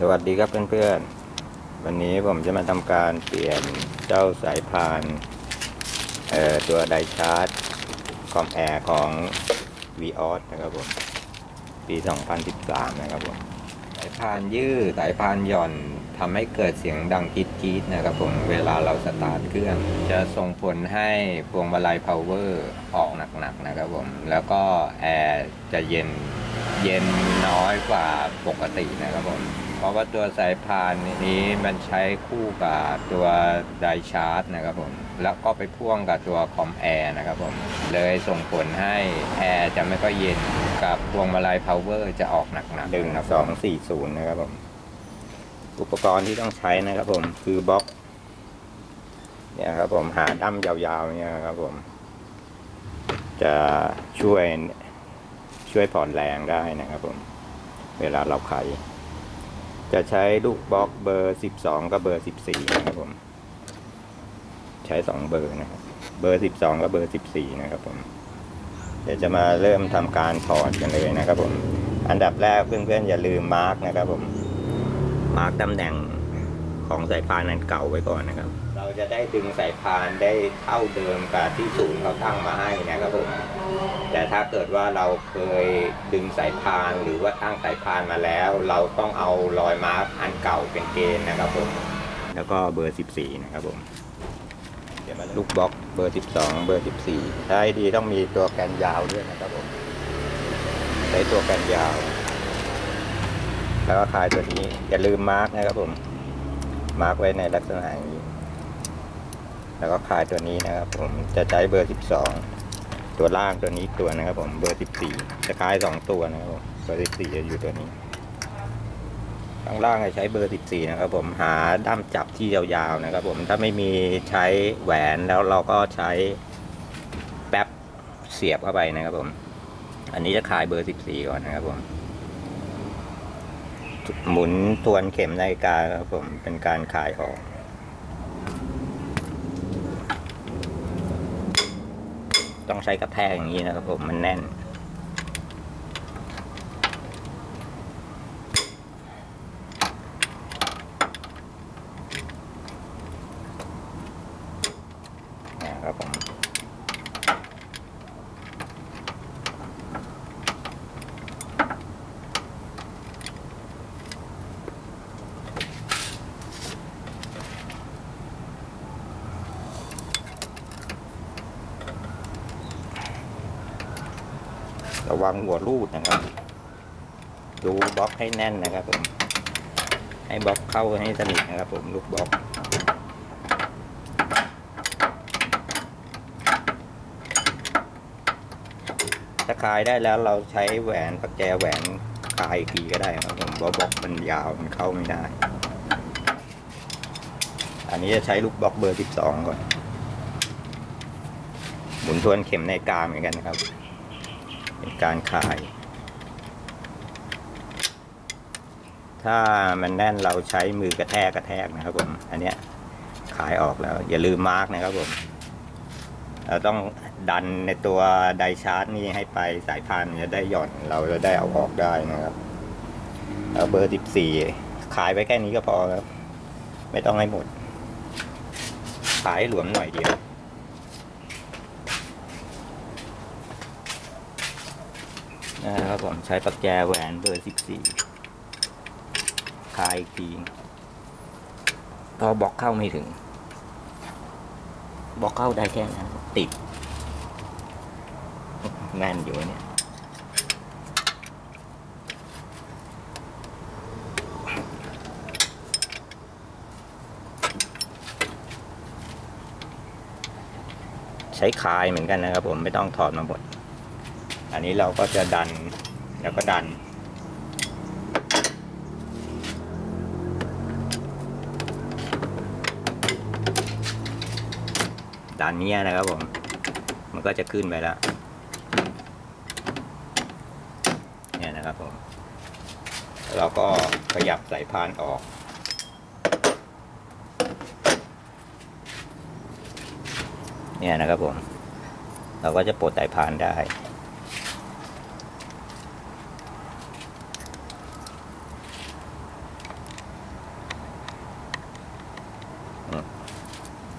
สวัสดีครับเพื่อนๆ วันนี้ผมจะมาทำการเปลี่ยนเจ้าสายพานตัวไดชาร์จคอมแอร์ของ v ีออสนะครับผม ปี 2013 นะครับผม สายพานยืดสายพานหย่อนทำให้เกิดเสียงดังกรี๊ดๆนะครับผม เวลาเราสตาร์ทเครื่อง จะส่งผลให้พวงมาลัย power ออกหนักๆนะครับผม แล้วก็แอร์จะเย็น เย็นน้อยกว่าปกตินะครับผม เพราะว่าตัวสายพานนี้มันใช้คู่กับตัวไดชาร์จนะครับผม แล้วก็ไปพ่วงกับตัวคอมแอร์นะครับผม เลยส่งผลให้แอร์จะไม่ค่อยเย็นกับพวงมาลัย power จะออกหนักๆดึงสองสี่ศูนย์นะครับผม อุปกรณ์ที่ต้องใช้นะครับผมคือบล็อกเนี่ยครับผมหาดั้มยาวๆเนี่ยครับผม จะช่วย ช่วยผ่อนแรงได้นะครับผม เวลาเราไข จะใช้ลูกบล็อกเบอร์ 12 กับเบอร์ 14 นะครับผม ใช้ 2 เบอร์นะครับ เบอร์ 12 กับเบอร์ 14 นะครับผม เดี๋ยวจะมาเริ่มทำการถอดกันเลยนะครับผม อันดับแรกเพื่อนๆอย่าลืมมาร์กนะครับผม มาร์กตำแหน่งของสายพานนั้นเก่าไว้ก่อนนะครับ เราจะได้ดึงสายพานได้เท่าเดิมกับที่ศูนย์เขาตั้งมาให้นะครับผม แต่ถ้าเกิดว่าเราเคยดึงสายพานหรือว่าตั้งสายพานมาแล้ว เราต้องเอารอยมาร์กอันเก่าเป็นเกณฑ์นะครับผมแล้วก็เบอร์ 14 นะครับผมลูกบล็อกเบอร์ 12 เบอร์ 14ให้ดีต้องมีตัวแกนยาวด้วยนะครับผมใช้ตัวแกนยาว แล้วก็คลายตัวนี้อย่าลืมมาร์กนะครับผมมาร์กไว้ในลักษณะอย่างนี้ แล้วก็คลายตัวนี้นะครับผมจะใช้เบอร์ 12 ตัวล่างตัวนี้ตัวนะครับผมเบอร์14จะคลายสองตัวนะครับผมเบอร์14จะอยู่ตัวนี้ข้างล่างจะใช้เบอร์14นะครับผมหาด้ามจับที่ยาวๆนะครับผมถ้าไม่มีใช้แหวนแล้วเราก็ใช้แป๊บเสียบเข้าไปนะครับผม อันนี้จะคลายเบอร์14ก่อนนะครับผม หมุนทวนเข็มนาฬิกาครับผมเป็นการขายออก ต้องใช้กระแทกอย่างนี้นะครับผมมันแน่น นะครับผม ระวังหัวรูดนะครับ ดูบล็อกให้แน่นนะครับผม ให้บล็อกเข้าให้สนิทนะครับผมลูกบล็อกถ้าคลายได้แล้วเราใช้แหวนปักแจแหวนคลายอีกทีก็ได้ครับผมเพราะบล็อกมันยาวมันเข้าไม่ได้ อันนี้จะใช้ลูกบล็อกเบอร์ 12 ก่อน หมุนทวนเข็มในกลางเหมือนกันนะครับ เป็นการคลาย ถ้ามันแน่นเราใช้มือกระแทกกระแทกนะครับผม อันเนี้ยขายออกแล้ว อย่าลืมมาร์กนะครับผม เราต้องดันในตัวไดชาร์จนี่ให้ไปสายพานมันจะได้หย่อนเราจะได้เอาออกได้นะครับเอาเบอร์14ขายไว้แค่นี้ก็พอครับ ไม่ต้องให้หมด ขายหหลวมหน่อยเดียว นะครับผมใช้ปักแจแหวนเบอร์14คายอีกทีพอบล็อกเข้าไม่ถึงบล็อกเข้าได้แค่นั้นติดแน่นอยู่เนี่ยใช้คายเหมือนกันนะครับผมไม่ต้องถอดมาหมด อันนี้เราก็จะดันแล้วก็ดัน ดันเนี้ยนะครับผม มันก็จะขึ้นไปแล้ว เนี่ยนะครับผม เราก็ขยับสายพานออกเนี่ยนะครับผม เราก็จะปลดสายพานได้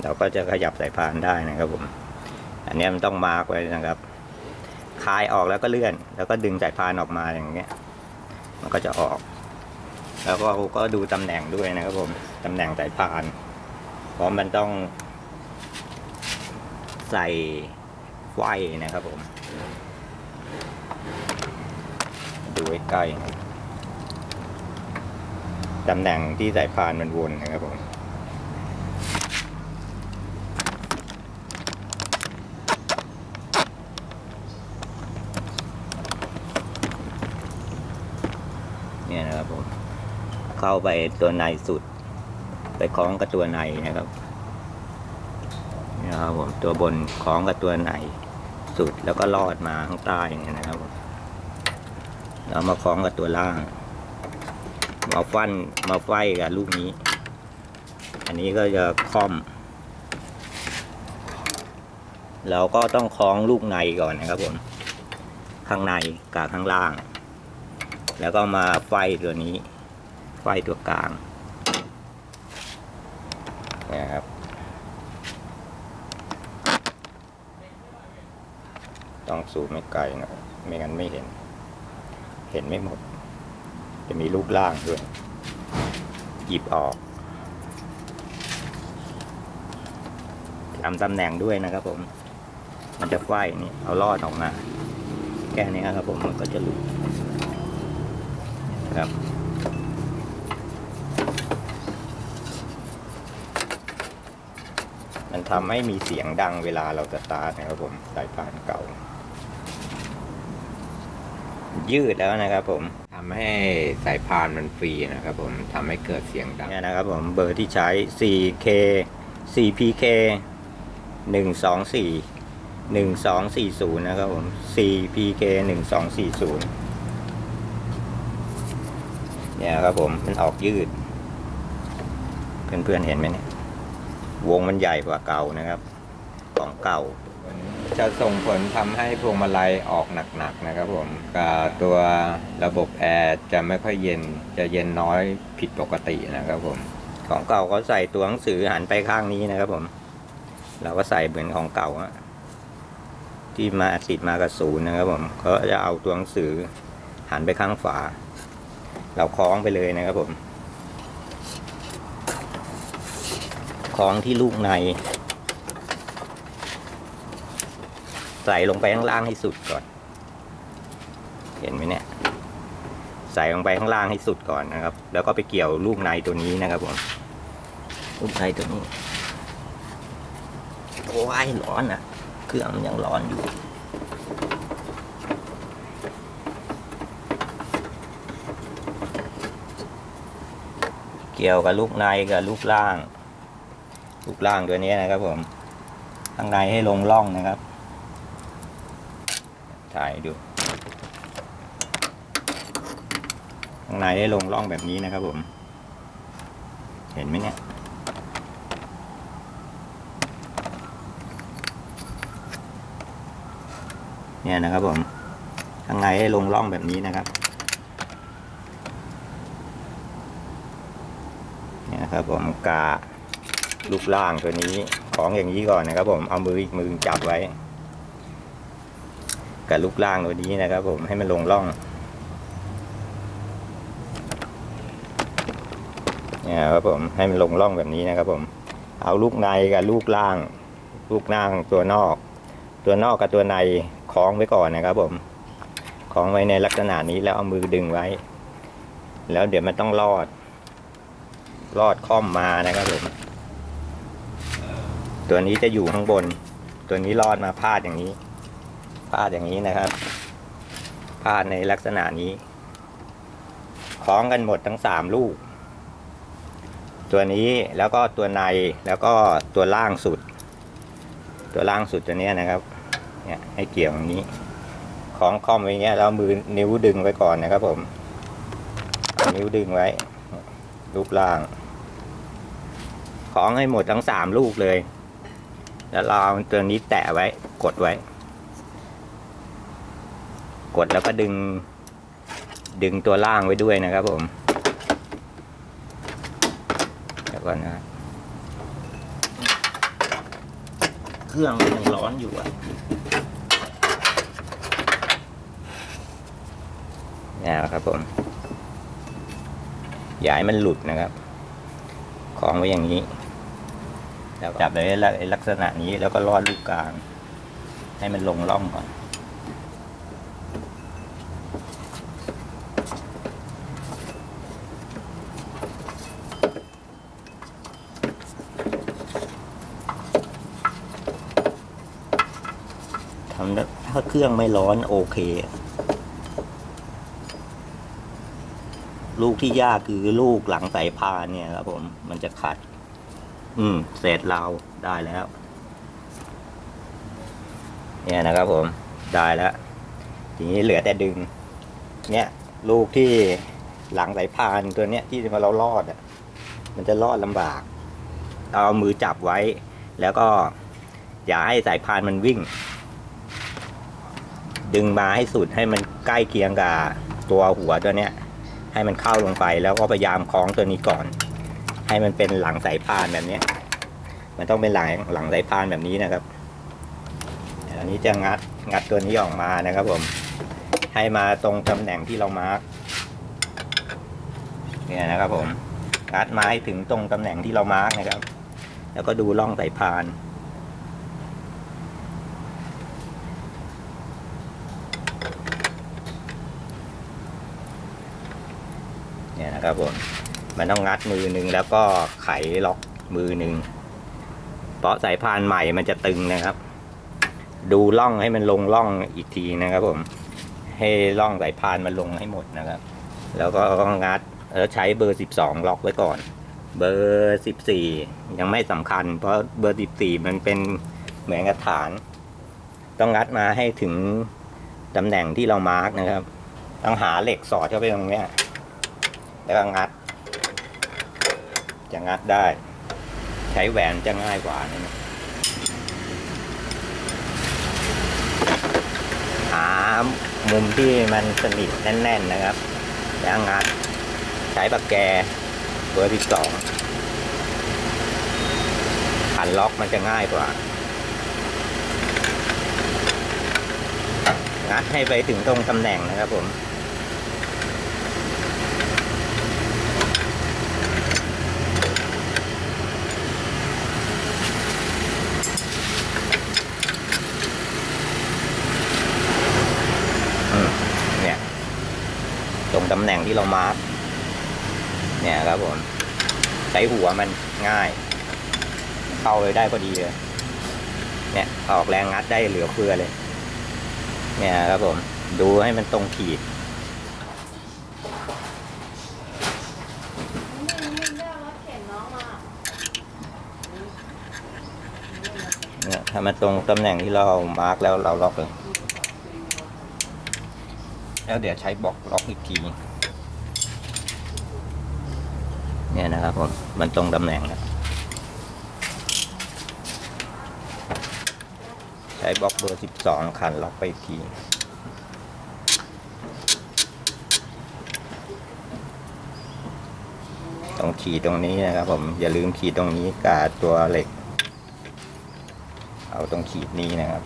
เราก็จะขยับสายพานได้นะครับผมอันนี้มันต้องมาร์กไว้นะครับคลายออกแล้วก็เลื่อน แล้วก็ดึงสายพานออกมาอย่างเงี้ย มันก็จะออก แล้วก็ก็ดูตำแหน่งด้วยนะครับผมตำแหน่งสายพานเพราะมันต้อง ใส่ไฟนะครับผม ดูใกล้ตำแหน่งที่สายพานมันวนนะครับผม เนี่ยนะครับผม เข้าไปตัวในสุด ไปคล้องกับตัวในนะครับนี่ยครับผมตัวบนคล้องกับตัวในสุดแล้วก็ลอดมาข้างใต้เนี่ยนะครับผมแล้วมาคล้องกับตัวล่าง มาฟันมาไฟกับลูกนี้ อันนี้ก็จะคล่อมเราก็ต้องคล้องลูกในก่อนนะครับผมข้างในกับข้างล่าง แล้วก็มาไฟตัวนี้ ไฟตัวกลางนี่ยครับต้องสูบไม่ไกลนะไม่งั้นไม่เห็น เห็นไม่หมด จะมีรูปร่างด้วย หยิบออกจำตำแหน่งด้วยนะครับผม มันจะไฟนี่ เอาลอดออกมา แค่นี้ครับผม มันก็จะหลุดนะครับ มันทำให้มีเสียงดังเวลาเราสตาร์ทนะครับผมสายพานเก่า ยืดแล้วนะครับผมทำให้สายพานมันฟรีนะครับผมทำให้เกิดเสียงดังเนี่ยนะครับผมเบอร์ที่ใช้ 4K 4PK 124 1240 นะครับผม 4PK 1240 เนี่ยครับผม มันออกยืด เพื่อนๆเห็นไหมเนี่ย วงมันใหญ่กว่าเก่านะครับ ของเก่า จะส่งผลทำให้พวงมาลัยออกหนักๆนะครับผมกับตัวระบบแอร์จะไม่ค่อยเย็นจะเย็นน้อยผิดปกตินะครับผม ของเก่าเขาใส่ตัวหนังสือหันไปข้างนี้นะครับผม เราก็ใส่เหมือนของเก่าอะที่มาติดมากับศูนย์นะครับผมเขาจะเอาตัวหนังสือหันไปข้างฝา เราคล้องไปเลยนะครับผม คล้องที่ลูกใน ใส่ลงไปข้างล่างให้สุดก่อน เห็นไหมเนี่ย ใส่ลงไปข้างล่างให้สุดก่อนนะครับ แล้วก็ไปเกี่ยวลูกในตัวนี้นะครับผมลูกในตัวนี้โอ้ยร้อนอะ เครื่องมันยังร้อนอยู่เกี่ยวกับลูกในกับลูกล่าง ลูกล่างตัวนี้นะครับผมข้างในให้ลงร่องนะครับ ถ่ายดูข้างในให้ลงร่องแบบนี้นะครับผม เห็นไหมเนี่ยเนี่ยนะครับผมข้างในให้ลงร่องแบบนี้นะครับเนี่ยนะครับผมกา ลูกล่างตัวนี้ของอย่างนี้ก่อนนะครับ ผมเอามืออีกมือจับไว้ กับลูกล่างตัวนี้นะครับ ผมให้มันลงร่องเนี่ยครับผมให้มันลงร่องแบบนี้นะครับผม เอาลูกในกับลูกล่าง ลูกล่างตัวนอก ตัวนอกกับตัวในคล้องไว้ก่อนนะครับ ผมคล้องไว้ในลักษณะนี้แล้วเอามือดึงไว้ แล้วเดี๋ยวมันต้องรอด รอดค่อมมานะครับผม ตัวนี้จะอยู่ข้างบน ตัวนี้รอดมาพาดอย่างนี้ พาดอย่างนี้นะครับ พาดในลักษณะนี้ คล้องกันหมดทั้งสามลูก ตัวนี้แล้วก็ตัวในแล้วก็ตัวล่างสุด ตัวล่างสุดตัวนี้นะครับ เนี่ยให้เกี่ยวอย่างนี้ คล้องคอมไว้เงี้ยแล้วมือนิ้วดึงไว้ก่อนนะครับ ผม นิ้วดึงไว้ รูปล่างคล้องให้หมดทั้งสามลูกเลย แล้วเราเอาตัวนี้แตะไว้ กดไว้ กดแล้วก็ดึง ดึงตัวล่างไว้ด้วยนะครับผมเดี๋ยวก่อนนะครับเครื่องมันยังร้อนอยู่อะเนี่ยแหละครับผมอย่าให้มันหลุดนะครับคล้องไว้อย่างนี้ แล้วจับในลักษณะนี้แล้วก็ลอดลูกกลาง ให้มันลงร่องก่อน ทำถ้าเครื่องไม่ร้อนโอเค ลูกที่ยากคือลูกหลังสายพานเนี่ยครับผม มันจะขัด อืมเสร็จเราได้แล้ว เนี่ยนะครับผมได้แล้ว ทีนี้เหลือแต่ดึง เนี่ยลูกที่หลังสายพานตัวเนี้ยที่เราลอดอะ มันจะลอดลำบาก เอามือจับไว้ แล้วก็ อย่าให้สายพานมันวิ่ง ดึงมาให้สุดให้มันใกล้เคียงกับตัวหัวตัวเนี้ย ให้มันเข้าลงไปแล้วก็พยายามคล้องตัวนี้ก่อน ให้มันเป็นหลังสายพานแบบเนี้ย มันต้องเป็นหลังหลังสายพานแบบนี้นะครับอันนี้จะงัดงัดตัวนี้ออกมานะครับ ผม ให้มาตรงตำแหน่งที่เรามาร์กเนี่ยนะครับ ผมงัดมาให้ถึงตรงตำแหน่งที่เรามาร์กนะครับ แล้วก็ดูร่องสายพานเนี่ยนะครับผมมันต้องงัดมือหนึ่งแล้วก็ไขล็อกมือหนึ่ง เพราะสายพานใหม่มันจะตึงนะครับ ดูล่องให้มันลงล่องอีกทีนะครับ ผม ให้ล่องสายพานมันลงให้หมดนะครับ แล้วก็งัดแล้วใช้เบอร์สิบสองล็อกไว้ก่อน เบอร์สิบสี่ยังไม่สำคัญ เพราะเบอร์สิบสี่มันเป็นเหมือนกับฐาน ต้องงัดมาให้ถึงตำแหน่งที่เรามาร์กนะครับ ต้องหาเหล็กสอดเข้าไปตรงเนี้ยแล้วก็งัด จะงัดได้ ช้แหวนจะง่ายกว่านะหามุมที่มันสนิทแน่น ๆนะครับแล้วงัดใช้ปากแกเบอร์ที่สองขันล็อกมันจะง่ายกว่า งัดให้ไปถึงตรงตำแหน่งนะครับผมอืมเนี่ย ตรงตำแหน่งที่เรามาร์กเนี่ยครับผมใช้หัวมันง่าย เข้าไปได้พอดีเลยเนี่ยออกแรงงัดได้เหลือเฟือเลย เนี่ยครับผม ดูให้มันตรงขีดเนี่ยถ้ามันตรงตำแหน่งที่เรามาร์กแล้วเราล็อกเลย แล้วเดี๋ยวใช้บล็อกล็อกอีกที เนี่ยนะครับผม มันตรงตำแหน่งแล้วใช้บล็อกเบอร์สิบสองคันล็อกไปอีกทีตรงขีดตรงนี้นะครับผม อย่าลืมขีดตรงนี้กับตัวเหล็ก เอาตรงขีดนี้นะครับ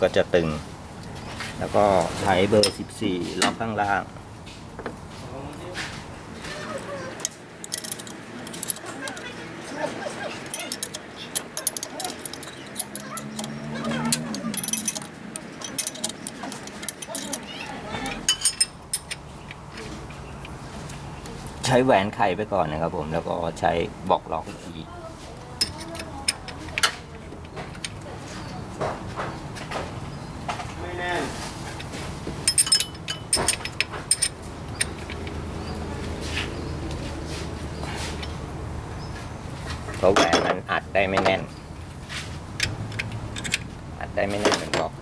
ก็จะตึง แล้วก็ใช้เบอร์ 14 ล็อกข้างล่าง ใช้แหวนไข่ไปก่อนนะครับผม แล้วก็ใช้บล็อกล็อกอีกที ไม่แน่น เพราะแหวนมันอัดได้ไม่แน่น อัดได้ไม่แน่นเหมือนบล็อก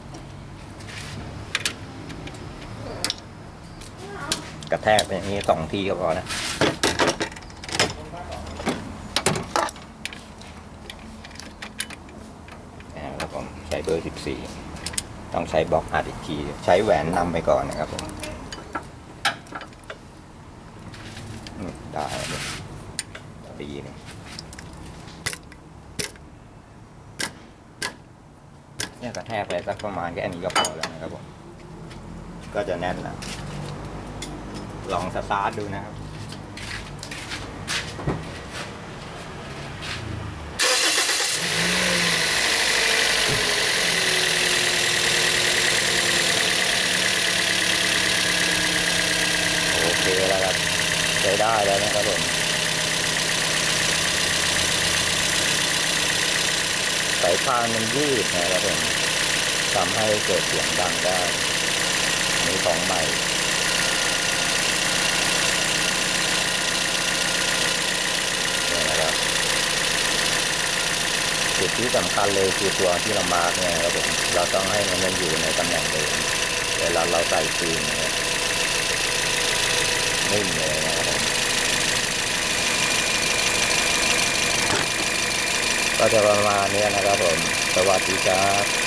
กระแทกไปอย่างนี้สองทีก็พอนะแล้วผมใช้เบอร์ 14 ต้องใช้บล็อกอัดอีกที ใช้แหวนนำไปก่อนนะครับผมได้เลยดีเลยเนี่ยกระแทกไปสักประมาณแค่นี้ก็พอแล้วนะครับผม ก็จะแน่นแล้ว ลองสตาร์ทดูนะครับ โอเคแล้วครับใช้ได้แล้วนะครับผมสายพานมันยืดนะครับผมทำให้เกิดเสียงดังได้ อันนี้ของใหม่ เนี่ยนะครับจุด ที่สำคัญเลยคือตัวที่เรามาร์กเนี่ยครับผมเราต้องให้มันยังอยู่ในตำแหน่งเดิมเวลาเราใส่ซีนเนี่ยนิ่งเลยนะครับผมก็จะประมาณนี้นะครับผม สวัสดีครับ